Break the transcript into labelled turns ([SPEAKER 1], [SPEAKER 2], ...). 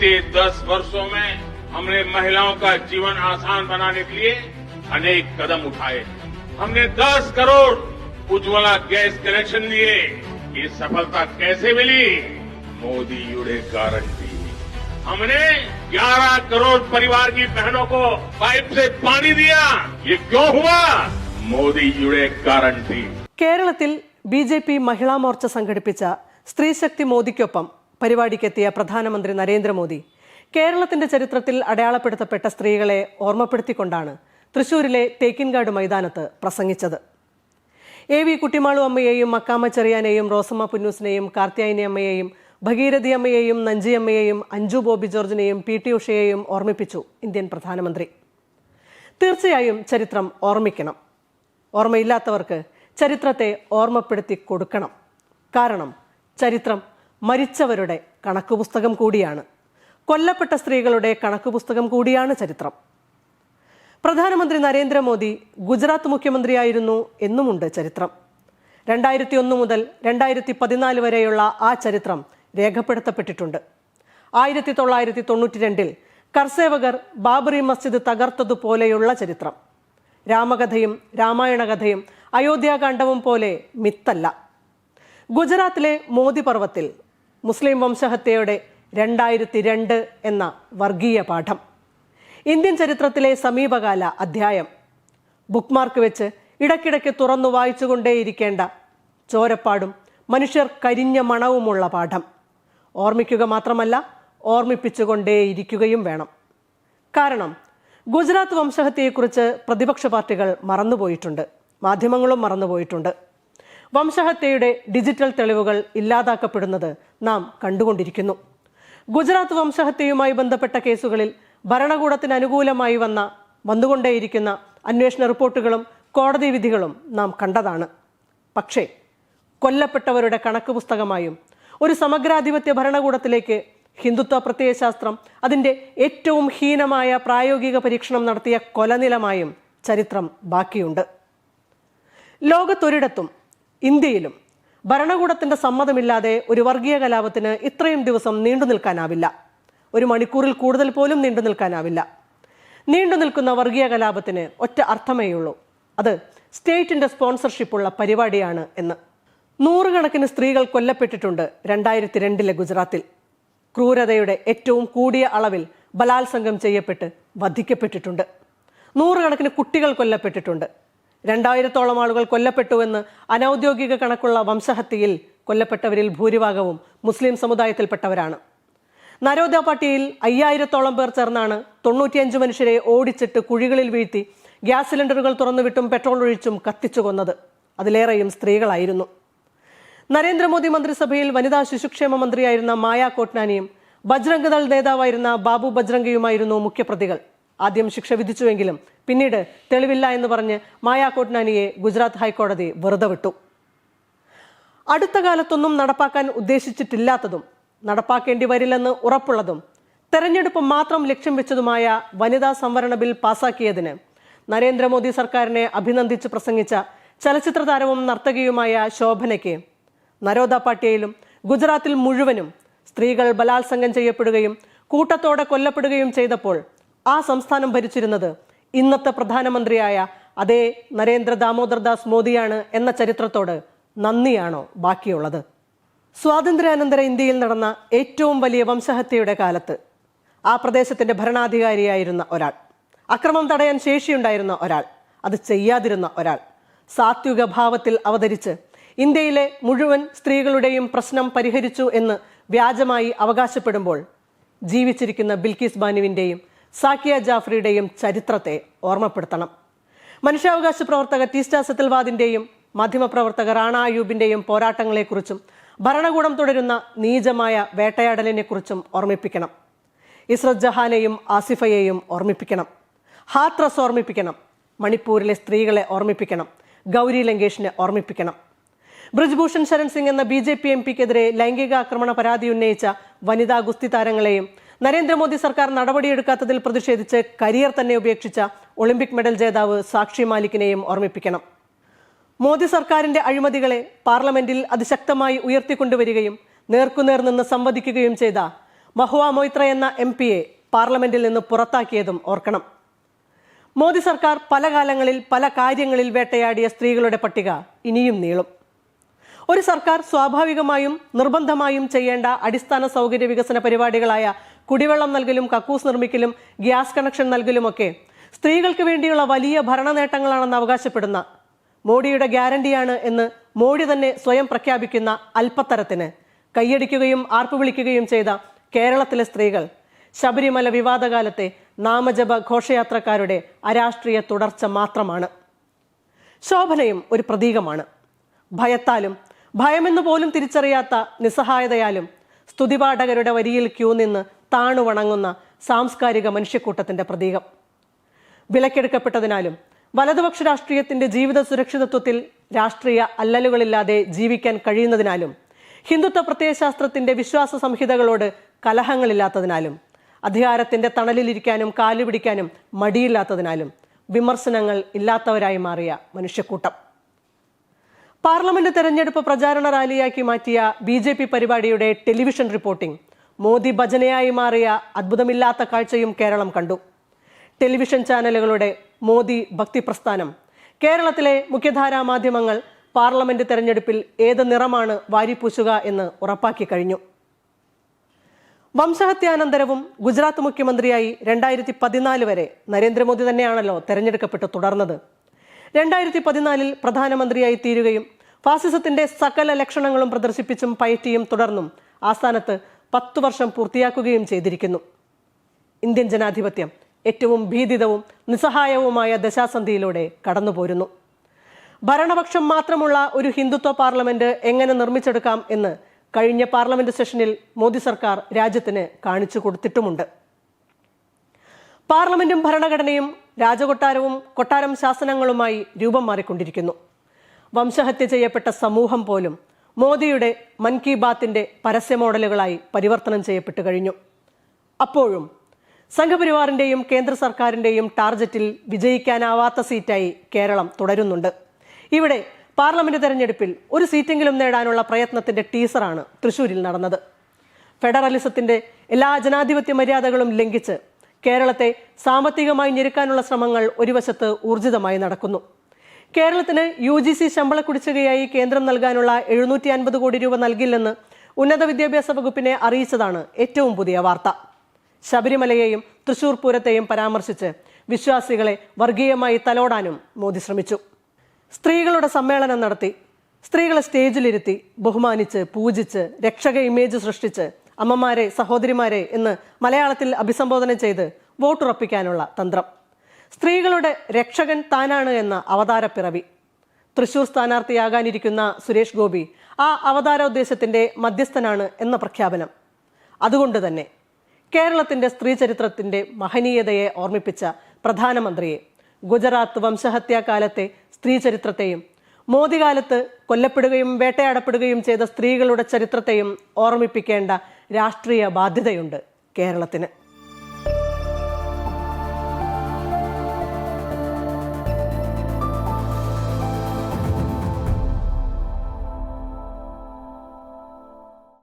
[SPEAKER 1] बीते दस वर्षों में हमने महिलाओं का जीवन आसान बनाने के लिए अनेक कदम उठाए हमने 10 करोड़ उज्ज्वला गैस कनेक्शन दिए ये सफलता कैसे मिली मोदी युड़े गारंटी हमने 11 करोड़ परिवार की बहनों को पाइप से पानी दिया ये क्यों हुआ मोदी युड़े गारंटी
[SPEAKER 2] കേരളത്തിൽ B J P Mahila Morcha സംഘടിപ്പിച്ച സ്ത്രീശക്തി മോദിക്കൊപ്പം പരിപാടിക്കെത്തിയ പ്രധാനമന്ത്രി നരേന്ദ്രമോദി കേരളത്തിന്റെ ചരിത്രത്തിൽ അടയാളപ്പെടുത്തപ്പെട്ട സ്ത്രീകളെ ഓർമ്മപ്പെടുത്തിക്കൊണ്ടാണ് തൃശൂരിലെ തേക്കിൻകാട് മൈതാനത്ത് പ്രസംഗിച്ചത്. എ വി കുട്ടിമാളു അമ്മയെയും മക്കാമ്മ ചെറിയാനെയും റോസമ്മ പുന്നൂസിനെയും കാർത്യായനി അമ്മയെയും ഭഗീരഥി അമ്മയെയും നഞ്ചിയമ്മയെയും അഞ്ജു ബോബി ജോർജിനെയും പി ടി ഉഷയെയും ഓർമ്മിപ്പിച്ചു ഇന്ത്യൻ പ്രധാനമന്ത്രി. തീർച്ചയായും ചരിത്രം ഓർമ്മിക്കണം. ഓർമ്മയില്ലാത്തവർക്ക് ചരിത്രത്തെ ഓർമ്മപ്പെടുത്തി കൊടുക്കണം. കാരണം ചരിത്രം മരിച്ചവരുടെ കണക്കുപുസ്തകം കൂടിയാണ്. കൊല്ലപ്പെട്ട സ്ത്രീകളുടെ കണക്കുപുസ്തകം കൂടിയാണ് ചരിത്രം. പ്രധാനമന്ത്രി നരേന്ദ്രമോദി ഗുജറാത്ത് മുഖ്യമന്ത്രിയായിരുന്നു എന്നുമുണ്ട് ചരിത്രം. രണ്ടായിരത്തി ഒന്ന് മുതൽ രണ്ടായിരത്തി പതിനാല് വരെയുള്ള ആ ചരിത്രം രേഖപ്പെടുത്തപ്പെട്ടിട്ടുണ്ട്. ആയിരത്തി തൊള്ളായിരത്തി തൊണ്ണൂറ്റി രണ്ടിൽ കർസേവകർ ബാബറി മസ്ജിദ് തകർത്തതുപോലെയുള്ള ചരിത്രം. രാമകഥയും രാമായണ കഥയും അയോധ്യാകാന്ഡവും പോലെ മിത്തല്ല. ഗുജറാത്തിലെ മോദി പർവത്തിൽ മുസ്ലിം വംശഹത്യയുടെ രണ്ടായിരത്തി രണ്ട് എന്ന വർഗീയ പാഠം. ഇന്ത്യൻ ചരിത്രത്തിലെ സമീപകാല അധ്യായം. ബുക്ക്മാർക്ക് വെച്ച് ഇടയ്ക്കിടയ്ക്ക് തുറന്നു വായിച്ചുകൊണ്ടേയിരിക്കേണ്ട ചോരപ്പാടും മനുഷ്യർ കരിഞ്ഞ മണവുമുള്ള പാഠം. ഓർമ്മിക്കുക മാത്രമല്ല ഓർമ്മിപ്പിച്ചുകൊണ്ടേയിരിക്കുകയും വേണം. കാരണം ഗുജറാത്ത് വംശഹത്യയെക്കുറിച്ച് പ്രതിപക്ഷ പാർട്ടികൾ മറന്നുപോയിട്ടുണ്ട്. മാധ്യമങ്ങളും മറന്നുപോയിട്ടുണ്ട്. വംശഹത്യയുടെ ഡിജിറ്റൽ തെളിവുകൾ ഇല്ലാതാക്കപ്പെടുന്നത് നാം കണ്ടുകൊണ്ടിരിക്കുന്നു. ഗുജറാത്ത് വംശഹത്യയുമായി ബന്ധപ്പെട്ട കേസുകളിൽ ഭരണകൂടത്തിന് അനുകൂലമായി വന്ന വന്നുകൊണ്ടേയിരിക്കുന്ന അന്വേഷണ റിപ്പോർട്ടുകളും കോടതി വിധികളും നാം കണ്ടതാണ്. പക്ഷേ കൊല്ലപ്പെട്ടവരുടെ കണക്ക് പുസ്തകമായും ഒരു സമഗ്രാധിപത്യ ഭരണകൂടത്തിലേക്ക് ഹിന്ദുത്വ പ്രത്യയശാസ്ത്രം അതിന്റെ ഏറ്റവും ഹീനമായ പ്രായോഗിക പരീക്ഷണം നടത്തിയ കൊലനിലമായും ചരിത്രം ബാക്കിയുണ്ട്. ലോകത്തൊരിടത്തും ഇന്ത്യയിലും ഭരണകൂടത്തിന്റെ സമ്മതമില്ലാതെ ഒരു വർഗീയ കലാപത്തിന് ഇത്രയും ദിവസം നീണ്ടു നിൽക്കാനാവില്ല. ഒരു മണിക്കൂറിൽ കൂടുതൽ പോലും നീണ്ടു നിൽക്കാനാവില്ല. നീണ്ടു നിൽക്കുന്ന വർഗീയ കലാപത്തിന് ഒറ്റ അർത്ഥമേയുള്ളൂ അത് സ്റ്റേറ്റിന്റെ സ്പോൺസർഷിപ്പുള്ള പരിപാടിയാണ് എന്ന്. നൂറുകണക്കിന് സ്ത്രീകൾ കൊല്ലപ്പെട്ടിട്ടുണ്ട് രണ്ടായിരത്തി രണ്ടിലെ ഗുജറാത്തിൽ. ക്രൂരതയുടെ ഏറ്റവും കൂടിയ അളവിൽ ബലാത്സംഗം ചെയ്യപ്പെട്ട് വധിക്കപ്പെട്ടിട്ടുണ്ട്. നൂറുകണക്കിന് കുട്ടികൾ കൊല്ലപ്പെട്ടിട്ടുണ്ട്. രണ്ടായിരത്തോളം ആളുകൾ കൊല്ലപ്പെട്ടുവെന്ന് അനൌദ്യോഗിക കണക്കുള്ള വംശഹത്യയിൽ കൊല്ലപ്പെട്ടവരിൽ ഭൂരിഭാഗവും മുസ്ലിം സമുദായത്തിൽപ്പെട്ടവരാണ്. നരോദ പാർട്ടിയിൽ അയ്യായിരത്തോളം പേർ ചേർന്നാണ് തൊണ്ണൂറ്റിയഞ്ച് മനുഷ്യരെ ഓടിച്ചിട്ട് കുഴികളിൽ വീഴ്ത്തി ഗ്യാസ് സിലിണ്ടറുകൾ തുറന്നുവിട്ടും പെട്രോൾ ഒഴിച്ചും കത്തിച്ചു കൊന്നത്. അതിലേറെയും സ്ത്രീകളായിരുന്നു. നരേന്ദ്രമോദി മന്ത്രിസഭയിൽ വനിതാ ശിശുക്ഷേമ മന്ത്രിയായിരുന്ന മായാ കോട്നാനിയും ബജ്രംഗ് ദൾ നേതാവായിരുന്ന ബാബു ബജ്രംഗിയുമായിരുന്നു മുഖ്യപ്രതികൾ. ആദ്യം ശിക്ഷ വിധിച്ചുവെങ്കിലും പിന്നീട് തെളിവില്ല എന്ന് പറഞ്ഞ് മായാ കോട്ട്നാനിയെ ഗുജറാത്ത് ഹൈക്കോടതി വെറുതെ വിട്ടു. അടുത്ത കാലത്തൊന്നും നടപ്പാക്കാൻ ഉദ്ദേശിച്ചിട്ടില്ലാത്തതും നടപ്പാക്കേണ്ടി വരില്ലെന്ന് ഉറപ്പുള്ളതും തെരഞ്ഞെടുപ്പ് മാത്രം ലക്ഷ്യം വെച്ചതുമായ വനിതാ സംവരണ ബിൽ പാസാക്കിയതിന് നരേന്ദ്രമോദി സർക്കാരിനെ അഭിനന്ദിച്ച് പ്രസംഗിച്ച ചലച്ചിത്ര താരവും നർത്തകിയുമായ ശോഭനയ്ക്ക് നരോദ പാട്യയിലും ഗുജറാത്തിൽ മുഴുവനും സ്ത്രീകൾ ബലാത്സംഗം ചെയ്യപ്പെടുകയും കൂട്ടത്തോടെ കൊല്ലപ്പെടുകയും ചെയ്തപ്പോൾ ആ സംസ്ഥാനം ഭരിച്ചിരുന്നത് ഇന്നത്തെ പ്രധാനമന്ത്രിയായ അതേ നരേന്ദ്ര ദാമോദർ ദാസ് മോദിയാണ് എന്ന ചരിത്രത്തോട് നന്ദിയാണോ ബാക്കിയുള്ളത്? സ്വാതന്ത്ര്യാനന്തര ഇന്ത്യയിൽ നടന്ന ഏറ്റവും വലിയ വംശഹത്യയുടെ കാലത്ത് ആ പ്രദേശത്തിന്റെ ഭരണാധികാരിയായിരുന്ന ഒരാൾ അക്രമം തടയാൻ ശേഷിയുണ്ടായിരുന്ന ഒരാൾ അത് ചെയ്യാതിരുന്ന ഒരാൾ സാത്വിക ഭാവത്തിൽ അവതരിച്ച് ഇന്ത്യയിലെ മുഴുവൻ സ്ത്രീകളുടെയും പ്രശ്നം പരിഹരിച്ചു എന്ന് വ്യാജമായി അവകാശപ്പെടുമ്പോൾ ജീവിച്ചിരിക്കുന്ന ബിൽക്കിസ് ബാനുവിന്റെയും സാക്കിയ ജാഫ്രിയുടെയും ചരിത്രത്തെ ഓർമ്മപ്പെടുത്തണം. മനുഷ്യാവകാശ പ്രവർത്തക ടീസ്റ്റ സെത്തൽവാദിന്റെയും മാധ്യമപ്രവർത്തക റാണ അയൂബിന്റെയും പോരാട്ടങ്ങളെക്കുറിച്ചും ഭരണകൂടം തുടരുന്ന നീചമായ വേട്ടയാടലിനെക്കുറിച്ചും ഓർമ്മിപ്പിക്കണം. ഇസ്രത് ജഹാനെയും ആസിഫയെയും ഓർമ്മിപ്പിക്കണം. ഹാത്രസ് ഓർമ്മിപ്പിക്കണം. മണിപ്പൂരിലെ സ്ത്രീകളെ ഓർമ്മിപ്പിക്കണം. ഗൗരി ലങ്കേഷിനെ ഓർമ്മിപ്പിക്കണം. ബ്രിജ്ഭൂഷൺ ശരൺ സിംഗ് എന്ന ബി ജെ പി എം പിക്കെതിരെ ലൈംഗിക ആക്രമണ പരാതി ഉന്നയിച്ച വനിതാ ഗുസ്തി താരങ്ങളെയും നരേന്ദ്രമോദി സർക്കാർ നടപടിയെടുക്കാത്തതിൽ പ്രതിഷേധിച്ച് കരിയർ തന്നെ ഉപേക്ഷിച്ച ഒളിമ്പിക് മെഡൽ ജേതാവ് സാക്ഷി മാലിക്കിനെയും ഓർമ്മിപ്പിക്കണം. മോദി സർക്കാരിന്റെ അഴിമതികളെ പാർലമെന്റിൽ അതിശക്തമായി ഉയർത്തിക്കൊണ്ടുവരികയും നേർക്കുനേർ നിന്ന് സംവദിക്കുകയും ചെയ്ത മഹുവ മൊയ്ത്ര എന്ന എം പിയെ പാർലമെന്റിൽ നിന്ന് പുറത്താക്കിയതും ഓർക്കണം. മോദി സർക്കാർ പല കാലങ്ങളിൽ പല കാര്യങ്ങളിൽ വേട്ടയാടിയ സ്ത്രീകളുടെ പട്ടിക ഇനിയും നീളും. ഒരു സർക്കാർ സ്വാഭാവികമായും നിർബന്ധമായും ചെയ്യേണ്ട അടിസ്ഥാന സൗകര്യ വികസന പരിപാടികളായ കുടിവെള്ളം നൽകലും കക്കൂസ് നിർമ്മിക്കലും ഗ്യാസ് കണക്ഷൻ നൽകലുമൊക്കെ സ്ത്രീകൾക്ക് വേണ്ടിയുള്ള വലിയ ഭരണ നേട്ടങ്ങളാണെന്ന് അവകാശപ്പെടുന്ന മോഡിയുടെ ഗ്യാരണ്ടിയാണ് എന്ന് മോഡി തന്നെ സ്വയം പ്രഖ്യാപിക്കുന്ന അല്പത്തരത്തിന് കൈയടിക്കുകയും ആർപ്പു വിളിക്കുകയും ചെയ്ത കേരളത്തിലെ സ്ത്രീകൾ ശബരിമല വിവാദകാലത്തെ നാമജപ ഘോഷയാത്രക്കാരുടെ അരാഷ്ട്രീയ തുടർച്ച മാത്രമാണ്. ശോഭനയും ഒരു പ്രതീകമാണ്. ഭയത്താലും ഭയമെന്ന് പോലും തിരിച്ചറിയാത്ത നിസ്സഹായതയാലും സ്തുതിപാഠകരുടെ വരിയിൽ ക്യൂ നിന്ന് താണു വണങ്ങുന്ന സാംസ്കാരിക മനുഷ്യക്കൂട്ടത്തിന്റെ പ്രതീകം. വിലക്കെടുക്കപ്പെട്ടതിനാലും വലതുപക്ഷ രാഷ്ട്രീയത്തിന്റെ ജീവിത സുരക്ഷിതത്വത്തിൽ രാഷ്ട്രീയ അല്ലലുകളില്ലാതെ ജീവിക്കാൻ കഴിയുന്നതിനാലും ഹിന്ദുത്വ പ്രത്യയശാസ്ത്രത്തിന്റെ വിശ്വാസ സംഹിതകളോട് കലഹങ്ങളില്ലാത്തതിനാലും അധികാരത്തിന്റെ തണലിലിരിക്കാനും കാലുപിടിക്കാനും മടിയില്ലാത്തതിനാലും വിമർശനങ്ങൾ ഇല്ലാത്തവരായി മാറിയ മനുഷ്യക്കൂട്ടം. പാർലമെന്റ് തെരഞ്ഞെടുപ്പ് പ്രചാരണ റാലിയാക്കി മാറ്റിയ ബി പരിപാടിയുടെ ടെലിവിഷൻ റിപ്പോർട്ടിംഗ് മോദി ഭജനയായി മാറിയ അത്ഭുതമില്ലാത്ത കാഴ്ചയും കേരളം കണ്ടു. ടെലിവിഷൻ ചാനലുകളുടെ മോദി ഭക്തി പ്രസ്ഥാനം. കേരളത്തിലെ മുഖ്യധാരാ മാധ്യമങ്ങൾ പാർലമെന്റ് തെരഞ്ഞെടുപ്പിൽ ഏത് നിറമാണ് വാരിപ്പൂശുക എന്ന് ഉറപ്പാക്കി കഴിഞ്ഞു. വംശഹത്യാനന്തരവും ഗുജറാത്ത് മുഖ്യമന്ത്രിയായി രണ്ടായിരത്തി പതിനാല് വരെ നരേന്ദ്രമോദി തന്നെയാണല്ലോ തെരഞ്ഞെടുക്കപ്പെട്ട് തുടർന്നത്. രണ്ടായിരത്തി പതിനാലിൽ പ്രധാനമന്ത്രിയായി തീരുകയും ഫാസിസത്തിന്റെ സകല ലക്ഷണങ്ങളും പ്രദർശിപ്പിച്ചും പയറ്റിയും തുടർന്നും ആസ്ഥാനത്ത് പത്തു വർഷം പൂർത്തിയാക്കുകയും ചെയ്തിരിക്കുന്നു. ഇന്ത്യൻ ജനാധിപത്യം ഏറ്റവും ഭീതിതവും നിസ്സഹായവുമായ ദശാസന്ധിയിലൂടെ കടന്നുപോരുന്നു. ഭരണപക്ഷം മാത്രമുള്ള ഒരു ഹിന്ദുത്വ പാർലമെന്റ് എങ്ങനെ നിർമ്മിച്ചെടുക്കാം എന്ന് കഴിഞ്ഞ പാർലമെന്റ് സെഷനിൽ മോദി സർക്കാർ രാജ്യത്തിന് കാണിച്ചു കൊടുത്തിട്ടുമുണ്ട്. പാർലമെന്റും ഭരണഘടനയും രാജകൊട്ടാരവും കൊട്ടാരം ശാസനങ്ങളുമായി രൂപം മാറിക്കൊണ്ടിരിക്കുന്നു. വംശഹത്യ ചെയ്യപ്പെട്ട സമൂഹം പോലും മോദിയുടെ മൻ കി ബാത്തിന്റെ പരസ്യ മോഡലുകളായി പരിവർത്തനം ചെയ്യപ്പെട്ടു കഴിഞ്ഞു. അപ്പോഴും സംഘപരിവാറിന്റെയും കേന്ദ്ര സർക്കാരിന്റെയും ടാർജറ്റിൽ വിജയിക്കാനാവാത്ത സീറ്റായി കേരളം തുടരുന്നുണ്ട്. ഇവിടെ പാർലമെന്റ് തെരഞ്ഞെടുപ്പിൽ ഒരു സീറ്റെങ്കിലും നേടാനുള്ള പ്രയത്നത്തിന്റെ ടീസറാണ് തൃശൂരിൽ നടന്നത്. ഫെഡറലിസത്തിന്റെ എല്ലാ ജനാധിപത്യ മര്യാദകളും ലംഘിച്ച് കേരളത്തെ സാമ്പത്തികമായി ഞെരുക്കാനുള്ള ശ്രമങ്ങൾ ഒരു വശത്ത് ഊർജിതമായി നടക്കുന്നു. കേരളത്തിന് യു ജി സി ശമ്പള കുടിശ്ശികയായി കേന്ദ്രം നൽകാനുള്ള എഴുന്നൂറ്റി അൻപത് കോടി രൂപ നൽകില്ലെന്ന് ഉന്നത വിദ്യാഭ്യാസ വകുപ്പിനെ അറിയിച്ചതാണ് ഏറ്റവും പുതിയ വാർത്ത. ശബരിമലയെയും തൃശൂർ പൂരത്തെയും പരാമർശിച്ച് വിശ്വാസികളെ വർഗീയമായി തലോടാനും മോദി ശ്രമിച്ചു. സ്ത്രീകളുടെ സമ്മേളനം നടത്തി സ്ത്രീകളെ സ്റ്റേജിലിരുത്തി ബഹുമാനിച്ച് പൂജിച്ച് രക്ഷക ഇമേജ് സൃഷ്ടിച്ച് അമ്മമാരെ സഹോദരിമാരെ എന്ന് മലയാളത്തിൽ അഭിസംബോധന ചെയ്ത് വോട്ടുറപ്പിക്കാനുള്ള തന്ത്രം. സ്ത്രീകളുടെ രക്ഷകൻ താനാണ് എന്ന അവതാര പിറവി തൃശൂർ സ്ഥാനാർത്ഥിയാകാനിരിക്കുന്ന സുരേഷ് ഗോപി ആ അവതാരോദ്ദേശത്തിന്റെ മധ്യസ്ഥനാണ് എന്ന പ്രഖ്യാപനം. അതുകൊണ്ട് തന്നെ കേരളത്തിന്റെ സ്ത്രീ ചരിത്രത്തിന്റെ മഹനീയതയെ ഓർമ്മിപ്പിച്ച പ്രധാനമന്ത്രിയെ ഗുജറാത്ത് വംശഹത്യാകാലത്തെ സ്ത്രീ ചരിത്രത്തെയും മോദി കാലത്ത് കൊല്ലപ്പെടുകയും വേട്ടയാടപ്പെടുകയും ചെയ്ത സ്ത്രീകളുടെ ചരിത്രത്തെയും ഓർമ്മിപ്പിക്കേണ്ട രാഷ്ട്രീയ ബാധ്യതയുണ്ട് കേരളത്തിന്.